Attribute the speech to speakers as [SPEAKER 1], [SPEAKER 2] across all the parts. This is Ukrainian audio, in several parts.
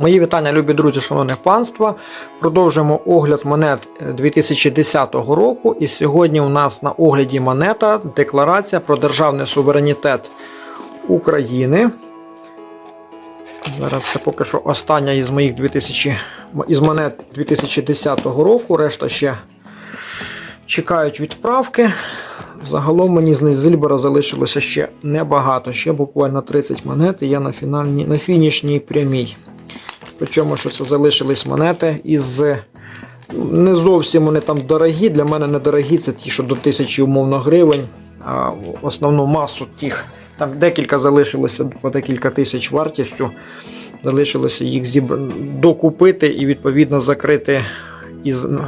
[SPEAKER 1] Мої вітання, любі друзі, шановне панство. Продовжуємо огляд монет 2010 року. І сьогодні у нас на огляді монета Декларація про державний суверенітет України. Зараз це поки що остання із моїх 2000, із монет 2010 року. Решта ще чекають відправки. Загалом мені з Зильбера залишилося ще небагато, ще буквально 30 монет, і я на, фінальній, на фінішній прямій. Причому, що це залишились монети із. ну, Не зовсім вони там дорогі. Для мене недорогі, це ті, що до 1000 умовно гривень. А основну масу тих, там декілька залишилося по декілька тисяч вартістю. Залишилося їх зіб... докупити і відповідно закрити із ну,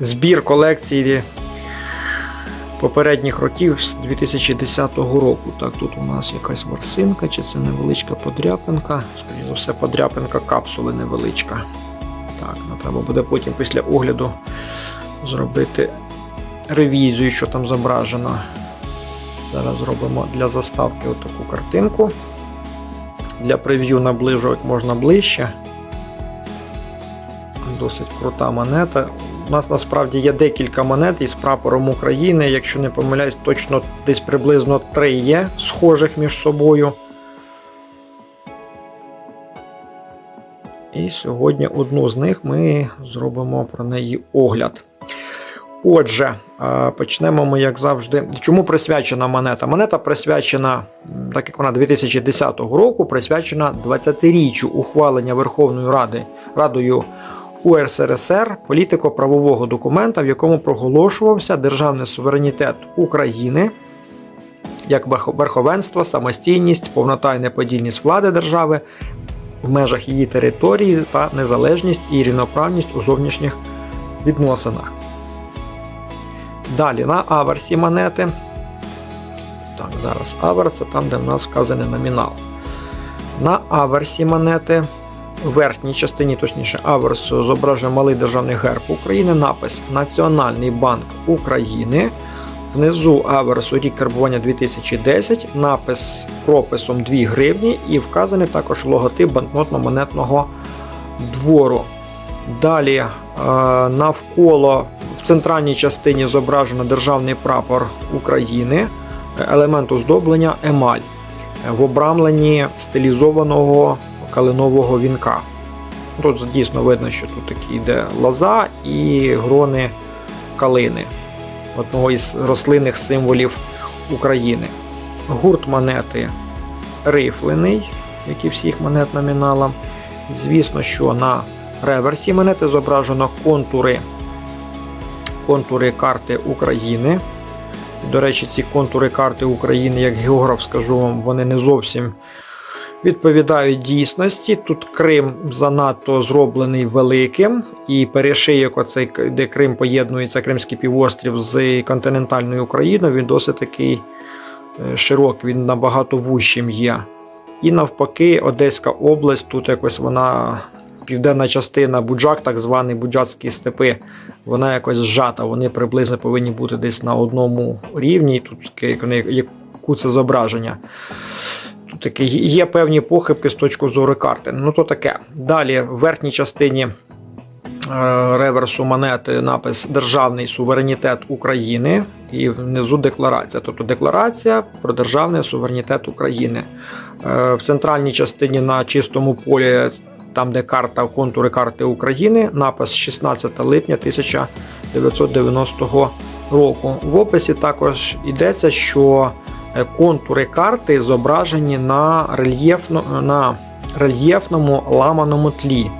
[SPEAKER 1] збір колекції попередніх років з 2010 року. Так, тут у нас якась ворсинка, чи це невеличка подряпинка. Скоріше за все, подряпинка капсули невеличка. Так, ну, треба буде потім після огляду зробити ревізію, що там зображено. Зараз зробимо для заставки отаку картинку. Для прев'ю наближу як можна ближче. Досить крута монета. У нас насправді є декілька монет із прапором України. Якщо не помиляюсь, точно десь приблизно три є схожих між собою. І сьогодні одну з них ми зробимо про неї огляд. Отже, почнемо ми, як завжди. Чому присвячена монета? Монета присвячена, так як вона 2010 року, присвячена 20-річчю ухвалення Верховною Ради Радою УРСРСР політико-правового документа, в якому проголошувався державний суверенітет України як верховенство, самостійність, повнота і неподільність влади держави в межах її території та незалежність і рівноправність у зовнішніх відносинах. Далі на аверсі монети. Так, зараз аверс це там, де в нас вказаний номінал. На аверсі монети верхній частині, точніше, аверсу зображує малий державний герб України, напис Національний банк України. Внизу аверсу рік карбування 2010, напис прописом 2 гривні і вказаний також логотип банкнотно-монетного двору. Далі е, навколо в центральній частині зображено державний прапор України, елемент оздоблення емаль в обрамленні стилізованого калинового вінка. Тут дійсно видно, що тут такі йде лоза і грони калини, одного із рослинних символів України. Гурт монети рифлений, як і всіх монет номінала. Звісно, що на реверсі монети зображено контури, контури карти України. До речі, ці контури карти України, як географ скажу вам, вони не зовсім відповідають дійсності. Тут Крим занадто зроблений великим, і перешийок, оцей, де Крим поєднується, Кримський півострів з континентальною Україною, він досить такий е, широкий, він набагато вущим є. І навпаки, Одеська область, тут якось вона, південна частина Буджак, так званий Буджацькі степи, вона якось зжата. Вони приблизно повинні бути десь на одному рівні. Тут яку це зображення. Такі є певні похибки з точки зору карти. Ну то таке. Далі в верхній частині е, реверсу монети напис Державний суверенітет України і внизу декларація. Тобто декларація про державний суверенітет України. Е, В центральній частині на чистому полі, там де карта, контури карти України, напис 16 липня 1990 року. В описі також йдеться, що контури карти зображені на, рельєфно, на рельєфному ламаному тлі.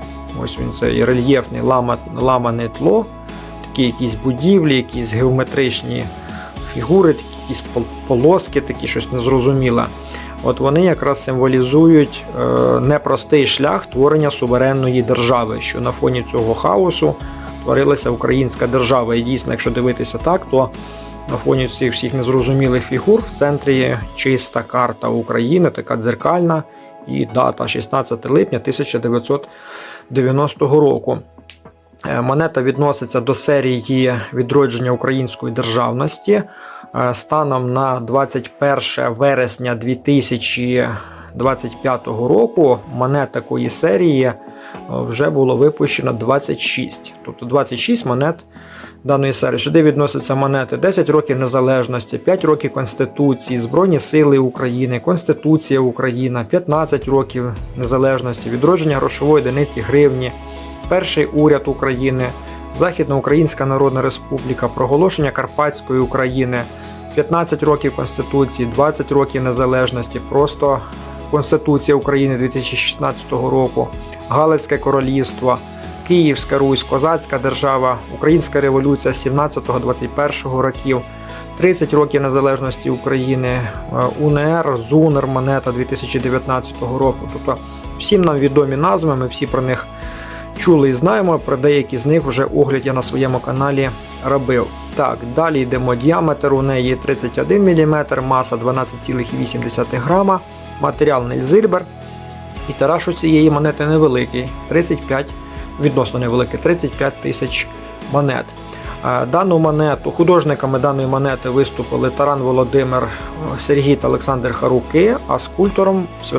[SPEAKER 1] Ось він цей рельєфний лама, ламане тло, такі якісь будівлі, якісь геометричні фігури, такі якісь полоски, такі щось незрозуміле. От вони якраз символізують е, непростий шлях творення суверенної держави, що на фоні цього хаосу творилася українська держава. І дійсно, якщо дивитися так, то на фоні цих всіх незрозумілих фігур в центрі чиста карта України, така дзеркальна, і дата 16 липня 1990 року. Е, Монета відноситься до серії відродження української державності. Е, Станом на 21 вересня 2025 року монет такої серії вже було випущено 26. Тобто 26 монет даної серії. Сюди відносяться монети 10 років незалежності, 5 років Конституції, Збройні Сили України, Конституція України, 15 років незалежності, відродження грошової одиниці гривні, перший уряд України, Західноукраїнська Народна Республіка, проголошення Карпатської України, 15 років Конституції, 20 років незалежності, просто Конституція України 2016 року, Галицьке королівство. Київська Русь, Козацька держава, Українська революція 17-21 років, 30 років незалежності України, е, УНР, ЗУНР, монета 2019 року. Тобто всім нам відомі назви, ми всі про них чули і знаємо. Про деякі з них вже огляд я на своєму каналі робив. Так, далі йдемо. Діаметр у неї 31 мм, маса 12,8 грама, матеріальний зильбер. І тираж у цієї монети невеликий 35 відносно невелике 35 тисяч монет. Дану монету художниками даної монети виступили Таран Володимир, Сергій та Олександр Харуки, а скульптором е,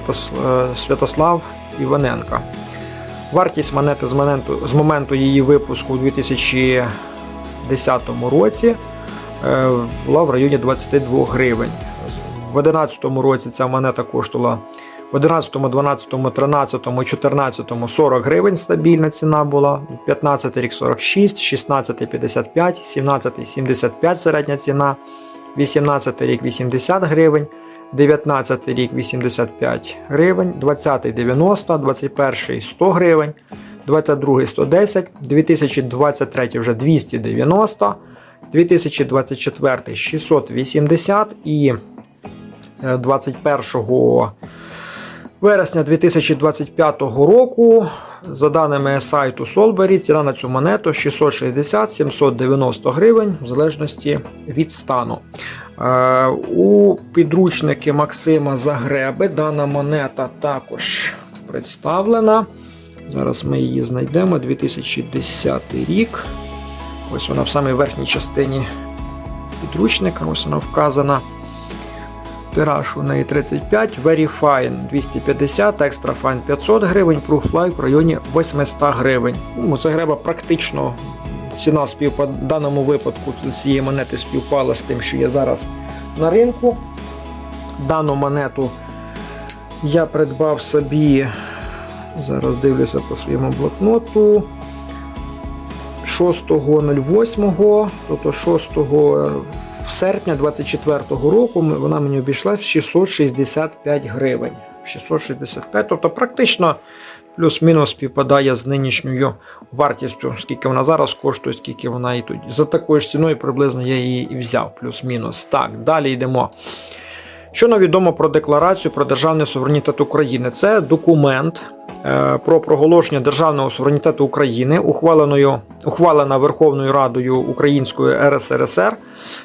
[SPEAKER 1] Святослав Іваненка. Вартість монети з моменту, з моменту її випуску у 2010 році е, була в районі 22 гривень. В 2011 році ця монета коштувала в 11, 12, 13, 14 40 гривень стабільна ціна була, 15 рік 46, 16 55, 17 75 середня ціна, 18 рік 80 гривень, 19 рік 85 гривень, 20 90, 21 100 гривень, 22 110, 2023 вже 290, 2024 680 і е, 21 вересня 2025 року, за даними сайту Solberry, ціна на цю монету 660-790 гривень, в залежності від стану. Е, У підручники Максима Загреби дана монета також представлена. Зараз ми її знайдемо 2010 рік. Ось вона в самій верхній частині підручника, ось вона вказана. Тираж у неї 35, Very Fine 250, Extra Fine 500 гривень, Proof Life в районі 800 гривень. Ну, Це греба практично ціна співпад... в даному випадку цієї монети співпала з тим, що є зараз на ринку. Дану монету я придбав собі, зараз дивлюся по своєму блокноту. 6.08, тобто 6 серпня 24-го року вона мені обійшла в 665 гривень. 665, тобто практично плюс-мінус співпадає з нинішньою вартістю, скільки вона зараз коштує, скільки вона і тут. За такою ж ціною приблизно я її і взяв, плюс-мінус. Так, далі йдемо. Що нам відомо про декларацію про державний суверенітет України? Це документ про проголошення державного суверенітету України, ухваленою, ухвалена Верховною Радою Української РСРСР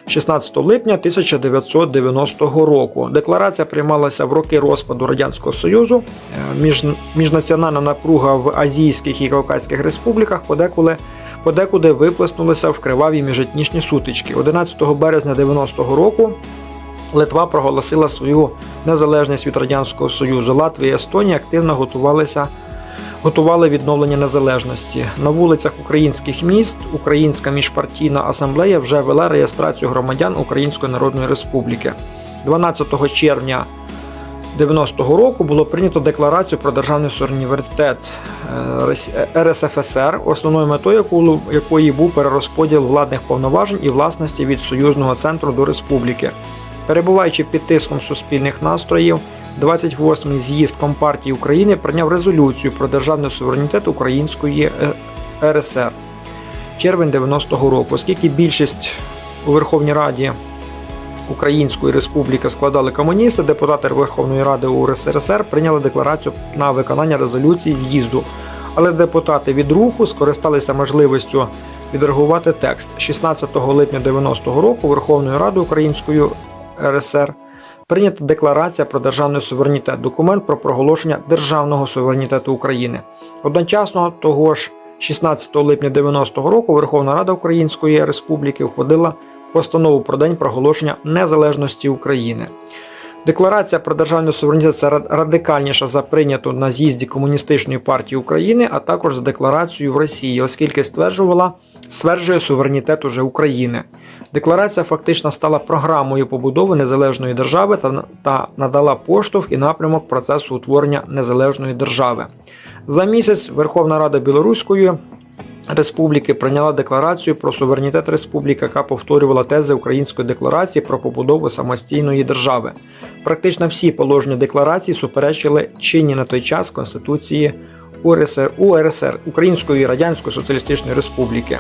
[SPEAKER 1] 16 липня 1990 року. Декларація приймалася в роки розпаду Радянського Союзу. Е, Між, міжнаціональна напруга в Азійських і Кавказьких республіках подекуди подекуди виплеснулися в криваві міжетнічні сутички. 11 березня 90-го року Литва проголосила свою незалежність від Радянського Союзу. Латвія і Естонія активно готувалися. Готували відновлення незалежності на вулицях українських міст. Українська міжпартійна асамблея вже вела реєстрацію громадян Української Народної Республіки. 12 червня 90-го року було прийнято декларацію про державний суверенітет е, е, РСФСР, основною метою якої був перерозподіл владних повноважень і власності від союзного центру до республіки. Перебуваючи під тиском суспільних настроїв, 28-й з'їзд Компартії України прийняв резолюцію про державний суверенітет Української е, РСР червень 90-го року, оскільки більшість у Верховній Раді Української Республіки складали комуністи, депутати Верховної Ради УРСРСР прийняли декларацію на виконання резолюції з'їзду. Але депутати від руху скористалися можливістю відреагувати текст 16 липня 90-го року Верховною Радою Української РСР прийнята декларація про державний суверенітет, документ про проголошення державного суверенітету України. Одночасно того ж 16 липня 90-го року Верховна Рада Української Республіки ухвалила постанову про день проголошення незалежності України. Декларація про державний суверенітет це радикальніша за прийняту на з'їзді Комуністичної партії України, а також за декларацією в Росії, оскільки стверджувала стверджує суверенітет уже України. Декларація фактично стала програмою побудови незалежної держави та, та надала поштовх і напрямок процесу утворення незалежної держави. За місяць Верховна Рада Білоруської Республіки прийняла декларацію про суверенітет республіки, яка повторювала тези Української декларації про побудову самостійної держави. Практично всі положення декларації суперечили чинні на той час Конституції УРСР, УРСР Української Радянської Соціалістичної Республіки.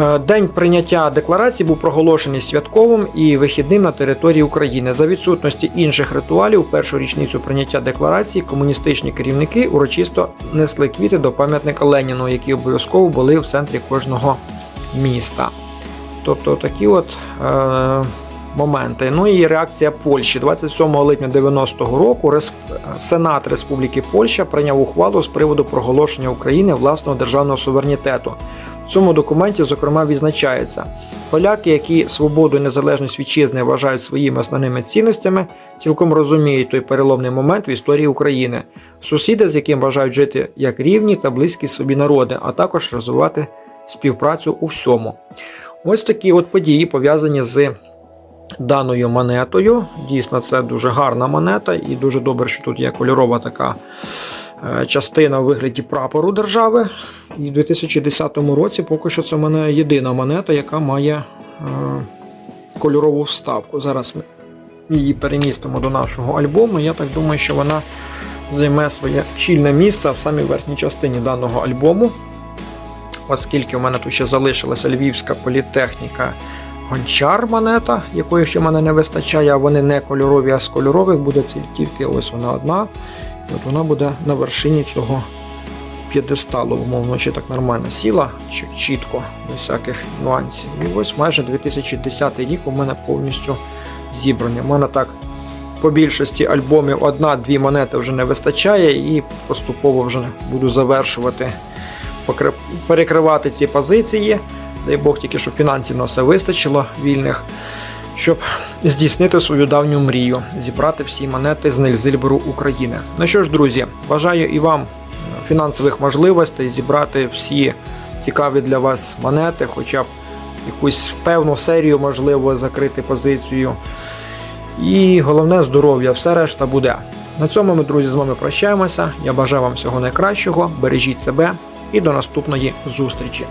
[SPEAKER 1] Е, День прийняття декларації був проголошений святковим і вихідним на території України. За відсутності інших ритуалів, у першу річницю прийняття декларації комуністичні керівники урочисто несли квіти до пам'ятника Леніну, які обов'язково були в центрі кожного міста. Тобто такі от е, моменти. Ну і реакція Польщі 27 липня 90-го року. Сенат Республіки Польща прийняв ухвалу з приводу проголошення України власного державного суверенітету. Цьому документі, зокрема, відзначається, поляки, які свободу і незалежність вітчизни вважають своїми основними цінностями, цілком розуміють той переломний момент в історії України, сусіди, з яким бажають жити як рівні та близькі собі народи, а також розвивати співпрацю у всьому. Ось такі от події пов'язані з даною монетою. Дійсно, це дуже гарна монета, і дуже добре, що тут є кольорова така частина у вигляді прапору держави. І в 2010 році поки що це в мене єдина монета, яка має е, кольорову вставку. Зараз ми її перемістимо до нашого альбому. Я так думаю, що вона займе своє чільне місце в самій верхній частині даного альбому. Оскільки в мене тут ще залишилася Львівська політехніка гончар монета, якої ще в мене не вистачає, а вони не кольорові, а з кольорових буде тільки ось вона одна. От вона буде на вершині цього п'єдесталу, умовно, чи так нормально сіла, чи чітко, без всяких нюансів. І ось майже 2010 рік у мене повністю зібраний. У мене так по більшості альбомів одна-дві монети вже не вистачає, і поступово вже буду завершувати, перекривати ці позиції. Дай Бог тільки, щоб фінансів на все вистачило вільних, щоб здійснити свою давню мрію, зібрати всі монети з Нельзильберу України. Ну що ж, друзі, бажаю і вам фінансових можливостей зібрати всі цікаві для вас монети, хоча б якусь певну серію, можливо, закрити позицію. І головне здоров'я, все решта буде. На цьому ми, друзі, з вами прощаємося. Я бажаю вам всього найкращого, бережіть себе і до наступної зустрічі.